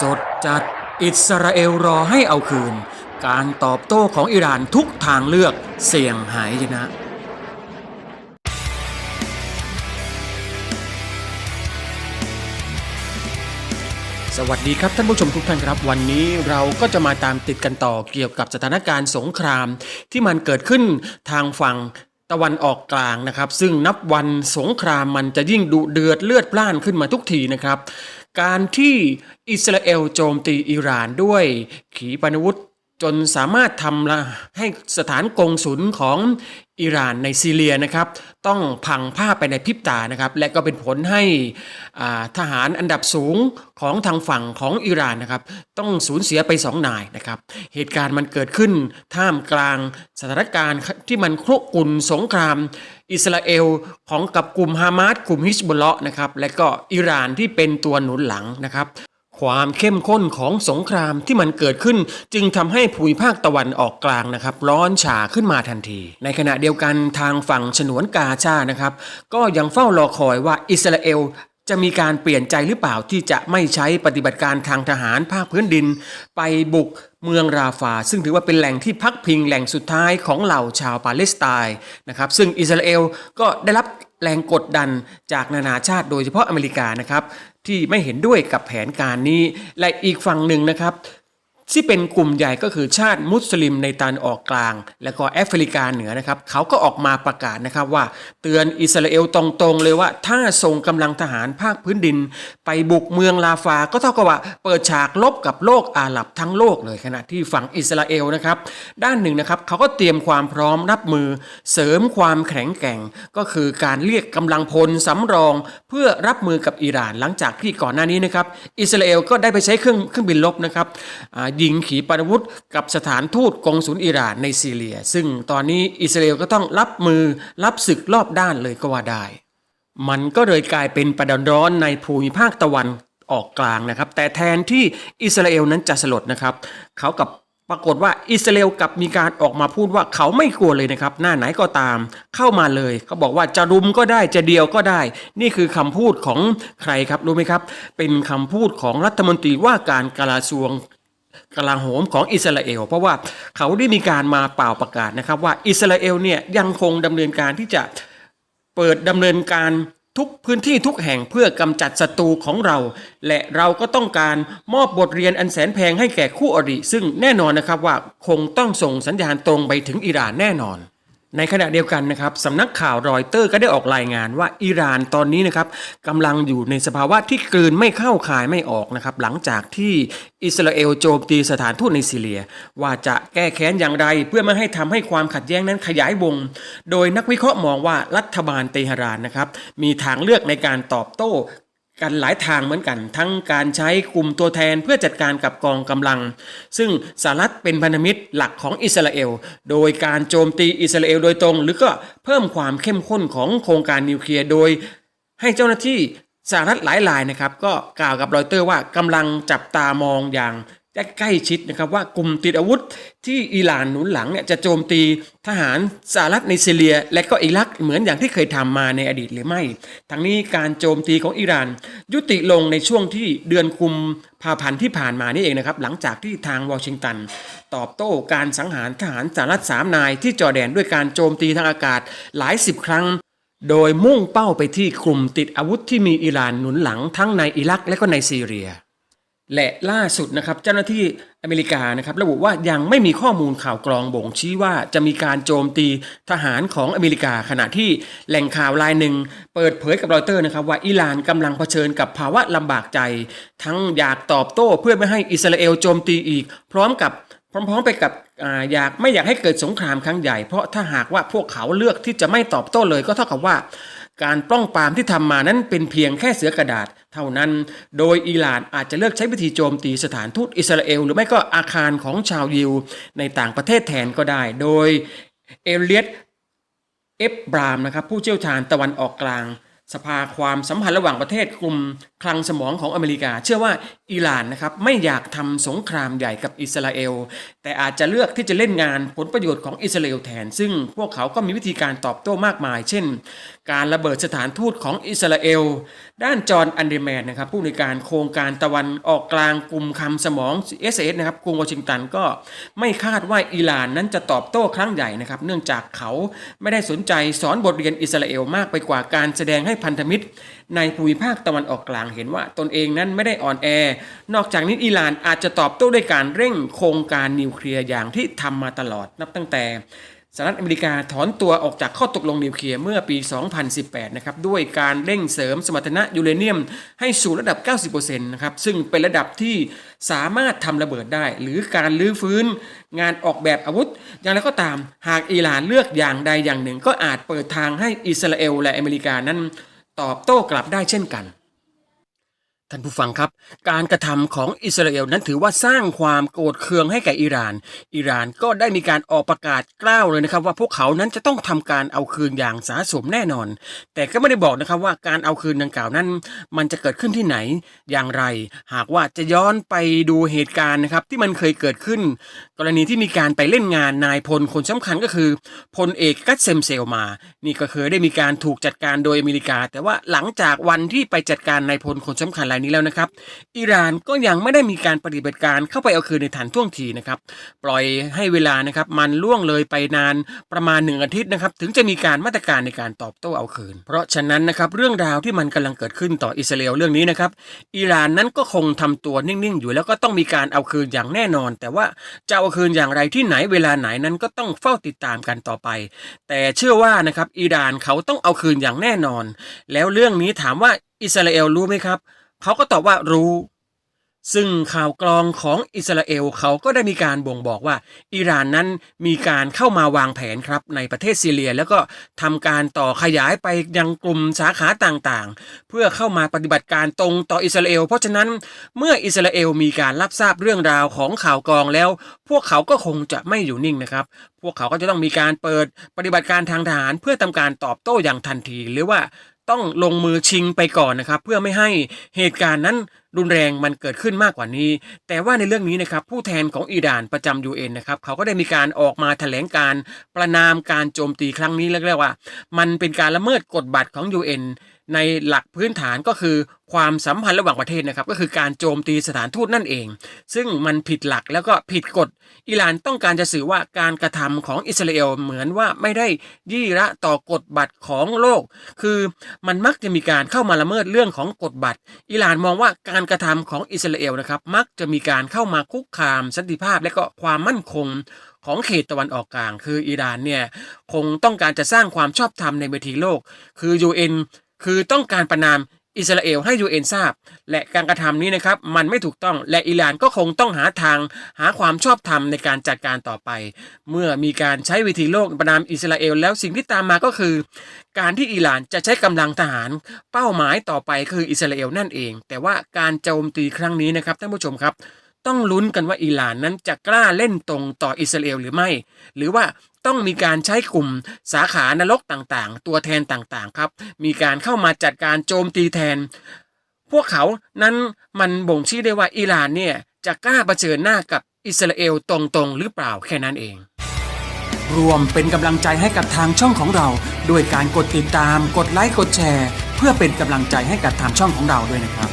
สดจัดอิสราเอลรอให้เอาคืน การตอบโต้ของอิหร่านทุกทางเลือกเสี่ยงหายนะสวัสดีครับท่านผู้ชมทุกท่านครับ วันนี้เราก็จะมาตามติดกันต่อเกี่ยวกับสถานการณ์สงคราม ที่มันเกิดขึ้นทางฝั่งตะวันออกกลางนะครับ ซึ่งนับวันสงครามมันจะยิ่งดุเดือดเลือดพล่านขึ้นมาทุกทีนะครับ การที่อิสราเอลโจมตีอิหร่านด้วยขีปนาวุธ จนสามารถทำละให้สถานกงสุลของอิหร่านในซีเรียนะครับ ต้องพังผ้าไปในพริบตานะครับ และก็เป็นผลให้ทหารอันดับสูงของทางฝั่งของอิหร่านนะครับ ต้องสูญเสียไปสองนายนะครับ เหตุการณ์มันเกิดขึ้นท่ามกลางสถานการณ์ที่มันครุกรุ่นสงคราม อิสราเอลของกับกลุ่มฮามาสกลุ่มฮิสบุลเลาะนะครับ และก็อิหร่านที่เป็นตัวหนุนหลังนะครับ ความเข้มข้นของสงครามที่มันเกิดขึ้น จึงทำให้ภูมิภาคตะวันออกกลางนะครับ ร้อนฉาขึ้นมาทันที ในขณะเดียวกันทางฝั่งฉนวนกาชานะครับ ก็ยังเฝ้ารอคอยว่าอิสราเอลจะมีการเปลี่ยนใจหรือเปล่าที่จะไม่ใช้ปฏิบัติการทางทหารภาคพื้นดิน ไปบุกเมืองราฟา ซึ่งถือว่าเป็นแหล่งที่พักพิงแหล่งสุดท้ายของเหล่าชาวปาเลสไตน์นะครับซึ่งอิสราเอลก็ได้รับ แรงกดดันจากนานาชาติโดยเฉพาะอเมริกานะครับที่ไม่เห็นด้วยกับแผนการนี้ และอีกฝั่งหนึ่งนะครับ ที่เป็นกลุ่มใหญ่ก็คือชาติมุสลิมในตานออกกลาง และก็แอฟริกาเหนือนะครับเขาก็ออกมาประกาศนะครับว่า เตือนอิสราเอลตรงๆเลยว่า ถ้าส่งกำลังทหารภาคพื้นดิน ไปบุกเมืองลาฟา ก็เท่ากับว่าเปิดฉากลบกับโลกอาหรับทั้งโลกเลยขณะที่ฝั่งอิสราเอลนะครับด้านหนึ่งนะครับเขาก็เตรียมความพร้อมรับมือ เสริมความแข็งแกร่ง ก็คือการเรียกกำลังพลสำรอง เพื่อรับมือกับอิหร่าน หลังจากที่ก่อนหน้านี้นะครับอิสราเอลก็ได้ไปใช้เครื่องเครื่องบินลบนะครับอ่ายิงขีปนาวุธ กับสถานทูตกองสุลอิหร่านในซีเรีย ซึ่งตอนนี้อิสราเอลก็ต้องรับมือรับศึกรอบด้านเลยก็ว่าได้ มันก็เลยกลายเป็นประเด็นร้อนในภูมิภาคตะวันออกกลางนะครับ แต่แทนที่อิสราเอลนั้นจะสลดนะครับ เขากับปรากฏว่าอิสราเอลกับมีการออกมาพูดว่าเขาไม่กลัวเลยนะครับ หน้าไหนก็ตาม เข้ามาเลยเขาบอกว่าจะรุมก็ได้จะเดียวก็ได้ นี่คือคำพูดของใครครับรู้ไหมครับ เป็นคำพูดของรัฐมนตรีว่าการกลาทรวง กลาโหมของอิสราเอล เพราะว่าเขาได้มีการมาเป่าประกาศนะครับ ว่าอิสราเอลเนี่ยยังคงดำเนินการที่จะเปิดดำเนินการทุกพื้นที่ทุกแห่งเพื่อกำจัดศัตรูของเรา และเราก็ต้องการมอบบทเรียนอันแสนแพงให้แก่คู่อริ ซึ่งแน่นอนนะครับว่าคงต้องส่งสัญญาณตรงไปถึงอิหร่านแน่นอน ในขณะเดียวกันนะครับสำนักข่าวรอยเตอร์ก็ได้ออกรายงานว่าอิหร่านตอนนี้นะครับกำลังอยู่ในสภาวะที่กลืนไม่เข้าคายไม่ออกนะครับหลังจากที่อิสราเอลโจมตีสถานทูตในซีเรีย ว่าจะแก้แค้นอย่างไรเพื่อไม่ให้ทำให้ความขัดแย้งนั้นขยายวง โดยนักวิเคราะห์มองว่ารัฐบาลเตหะรานนะครับมีทางเลือกในการตอบโต้ กันหลายทางเหมือนกัน ทั้งการใช้กลุ่มตัวแทนเพื่อจัดการกับกองกำลัง ซึ่งสหรัฐเป็นพันธมิตรหลักของอิสราเอล โดยการโจมตีอิสราเอลโดยตรง หรือก็เพิ่มความเข้มข้นของโครงการนิวเคลียร์โดย ให้เจ้าหน้าที่สหรัฐหลายรายนะครับ ก็กล่าวกับรอยเตอร์ว่ากำลังจับตามองอย่าง ใกล้ชิดนะครับว่ากลุ่มติดอาวุธที่อิหร่านหนุนหลังเนี่ยจะโจมตีทหารสหรัฐในซีเรีย และก็อิรักเหมือนอย่างที่เคยทำมาในอดีตหรือไม่ ทั้งนี้การโจมตีของอิหร่าน ยุติลงในช่วงที่เดือนกุมภาพันธ์ที่ผ่านมานี่เองนะครับหลังจากที่ทางวอชิงตัน ตอบโต้การสังหารทหารสหรัฐสามนายที่จอแดนด้วยการโจมตีทางอากาศหลายสิบครั้งโดยมุ่งเป้าไปที่กลุ่มติดอาวุธที่มีอิหร่านหนุนหลังทั้งในอิรักและก็ในซีเรีย และล่าสุดนะครับเจ้าหน้าที่อเมริกานะครับระบุว่ายังไม่มีข้อมูลข่าวกรองบ่งชี้ว่าจะมีการโจมตีทหารของอเมริกา ขณะที่แหล่งข่าวรายหนึ่ง เปิดเผยกับรอยเตอร์นะครับว่าอิหร่านกำลังเผชิญกับภาวะลำบากใจ ทั้งอยากตอบโต้เพื่อไม่ให้อิสราเอลโจมตีอีก พร้อมกับพร้อมๆไปกับออยากไม่อยากให้เกิดสงครามครั้งใหญ่เพราะถ้าหากว่าพวกเขาเลือกที่จะไม่ตอบโต้เลยก็เท่ากับว่า การป้องปรามที่ทำมานั้นเป็นเพียงแค่เสือกระดาษ เท่านั้น โดยอิหร่านอาจจะเลือกใช้วิธีโจมตีสถานทูตอิสราเอล หรือไม่ก็อาคารของชาวยิวในต่างประเทศแทนก็ได้ โดยเอเลียตเอฟบรามนะครับผู้เชี่ยวชาญตะวันออกกลาง สภาความสัมพันธ์ระหว่างประเทศกลุ่มคลังสมองของอเมริกา เชื่อว่าอิหร่านนะครับไม่อยากทำสงครามใหญ่กับอิสราเอล แต่อาจจะเลือกที่จะเล่นงานผลประโยชน์ของอิสราเอลแทน ซึ่งพวกเขาก็มีวิธีการตอบโต้มากมาย เช่น การระเบิดสถานทูตของอิสราเอล ด้านจอห์นอันเดแมนนะครับผู้ในการโครงการตะวันออกกลางกลุ่มคำสมอง s อ s นะครับกรุงวอชิงตันก็ไม่คาดว่าอิหร่านนั้นจะตอบโต้ครั้งใหญ่นะครับเนื่องจากเขาไม่ได้สนใจสอนบทเรียนอิสราเอลมากไปกว่าการแสดงให้พันธมิตร ในภูมิภาคตะวันออกกลางเห็นว่าตนเองนั้นไม่ได้อ่อนแอ นอกจากนี้อิหร่านอาจจะตอบโต้ด้วยการเร่งโครงการนิวเคลียร์อย่างที่ทำมาตลอดนับตั้งแต่ สหรัฐอเมริกาถอนตัวออกจากข้อตกลงนิวเคลียร์เมื่อปี 2018 นะครับ ด้วยการเร่งเสริมสมรรถนะยูเรเนียมให้สู่ระดับ 90%นะครับ ซึ่งเป็นระดับที่สามารถทำระเบิดได้ หรือการลื้อฟื้นงานออกแบบอาวุธ อย่างไรก็ตาม หากอิหร่านเลือกอย่างใดอย่างหนึ่ง ก็อาจเปิดทางให้อิสราเอลและอเมริกานั้นตอบโต้กลับได้เช่นกัน ท่านผู้ฟังครับ การกระทำของอิสราเอลนั้นถือว่าสร้างความโกรธเคืองให้แก่อิหร่าน อิหร่านก็ได้มีการออกประกาศกล้าวเลยนะครับ ว่าพวกเขานั้นจะต้องทำการเอาคืนอย่างสาสมแน่นอน แต่ก็ไม่ได้บอกนะครับว่าการเอาคืนดังกล่าวนั้น มันจะเกิดขึ้นที่ไหนอย่างไร หากว่าจะย้อนไปดูเหตุการณ์นะครับที่มันเคยเกิดขึ้น กรณีที่มีการไปเล่นงานนายพลคนสำคัญก็คือพลเอกกัสเซมเซลมา นี่ก็เคยได้มีการถูกจัดการโดยอเมริกา แต่ว่าหลังจากวันที่ไปจัดการนายพลคนสำคัญรายนี้แล้วนะครับอิหร่านก็ยังไม่ได้มีการปฏิบัติการเข้าไปเอาคืนในฐานท่วงทีนะครับปล่อยให้เวลานะครับมันล่วงเลยไปนานประมาณหนึ่งอาทิตย์นะครับถึงจะมีการมาตรการในการตอบโต้เอาคืน เพราะฉะนั้นนะครับเรื่องราวที่มันกำลังเกิดขึ้นต่ออิสราเอลเรื่องนี้นะครับอิหร่านนั้นก็คงทำตัวนิ่งๆ อยู่แล้วก็ต้องมีการเอาคืนอย่างแน่นอน แต่ว่าจะเอาคืนอย่างไรที่ไหนเวลาไหนนั้นก็ต้องเฝ้าติดตามกันต่อไป แต่เชื่อว่านะครับอิหร่านเขาต้องเอาคืนอย่างแน่นอน แล้วเรื่องนี้ถามว่าอิสราเอลรู้ไหมครับ เขาก็ตอบว่ารู้ ซึ่งข่าวกรองของอิสราเอลเขาก็ได้มีการบ่งบอกว่า อิหร่านนั้นมีการเข้ามาวางแผนครับในประเทศซีเรีย แล้วก็ทำการต่อขยายไปยังกลุ่มสาขาต่างๆ เพื่อเข้ามาปฏิบัติการตรงต่ออิสราเอล เพราะฉะนั้นเมื่ออิสราเอลมีการรับทราบเรื่องราวของข่าวกรองแล้ว พวกเขาก็คงจะไม่อยู่นิ่งนะครับพวกเขาก็จะต้องมีการเปิดปฏิบัติการทางทหารเพื่อทำการตอบโต้อย่างทันที หรือว่า ต้องลงมือชิงไปก่อนนะครับ เพื่อไม่ให้เหตุการณ์นั้นรุนแรงมันเกิดขึ้นมากกว่านี้ แต่ว่าในเรื่องนี้นะครับผู้แทนของอิหร่านประจำ UN นะครับเขาก็ได้มีการออกมาแถลงการประนามการโจมตีครั้งนี้เรียกว่า มันเป็นการละเมิดกฎบัตรของ UN ในหลักพื้นฐานก็คือความสัมพันธ์ระหว่างประเทศนะครับก็คือการโจมตีสถานทูตนั่นเอง ซึ่งมันผิดหลักแล้วก็ผิดกฎอิหร่านต้องการจะสื่อว่าการกระทำของอิสราเอลเหมือนว่าไม่ได้ยี่ระต่อกฎบัตรของโลก คือมันมักจะมีการเข้ามาละเมิดเรื่องของกฎบัตรอิหร่านมองว่าการการกระทำของอิสราเอลนะครับ มักจะมีการเข้ามาคุกคามสันติภาพและก็ความมั่นคงของเขตตะวันออกกลาง คืออิหร่านเนี่ยคงต้องการจะสร้างความชอบธรรมในเวทีโลก คือ UN คือต้องการประนาม อิสราเอลให้ UN ทราบ และการกระทำนี้นะครับมันไม่ถูกต้องและอิหร่านก็คงต้องหาทางหาความชอบธรรมในการจัดการต่อไป เมื่อมีการใช้วิธีโลกประนามอิสราเอลแล้วสิ่งที่ตามมาก็คือ การที่อิหร่านจะใช้กำลังทหาร เป้าหมายต่อไปคืออิสราเอลนั่นเอง แต่ว่าการโจมตีครั้งนี้นะครับท่านผู้ชมครับ ต้องลุ้นกันว่าอิหร่านนั้นจะกล้าเล่นตรงต่ออิสราเอลหรือไม่ หรือว่า ต้องมีการใช้กลุ่มสาขานรกต่างๆ ตัวแทนต่างๆครับมีการเข้ามาจัดการโจมตีแทน พวกเขานั้นมันบ่งชี้ได้ว่าอิหร่านเนี่ยจะกล้าเผชิญหน้ากับอิสราเอลตรงๆ หรือเปล่าแค่นั้นเอง รวมเป็นกำลังใจให้กับทางช่องของเรา ด้วยการกดติดตามกดไลค์กดแชร์ เพื่อเป็นกำลังใจให้กับทางช่องของเราด้วยนะครับ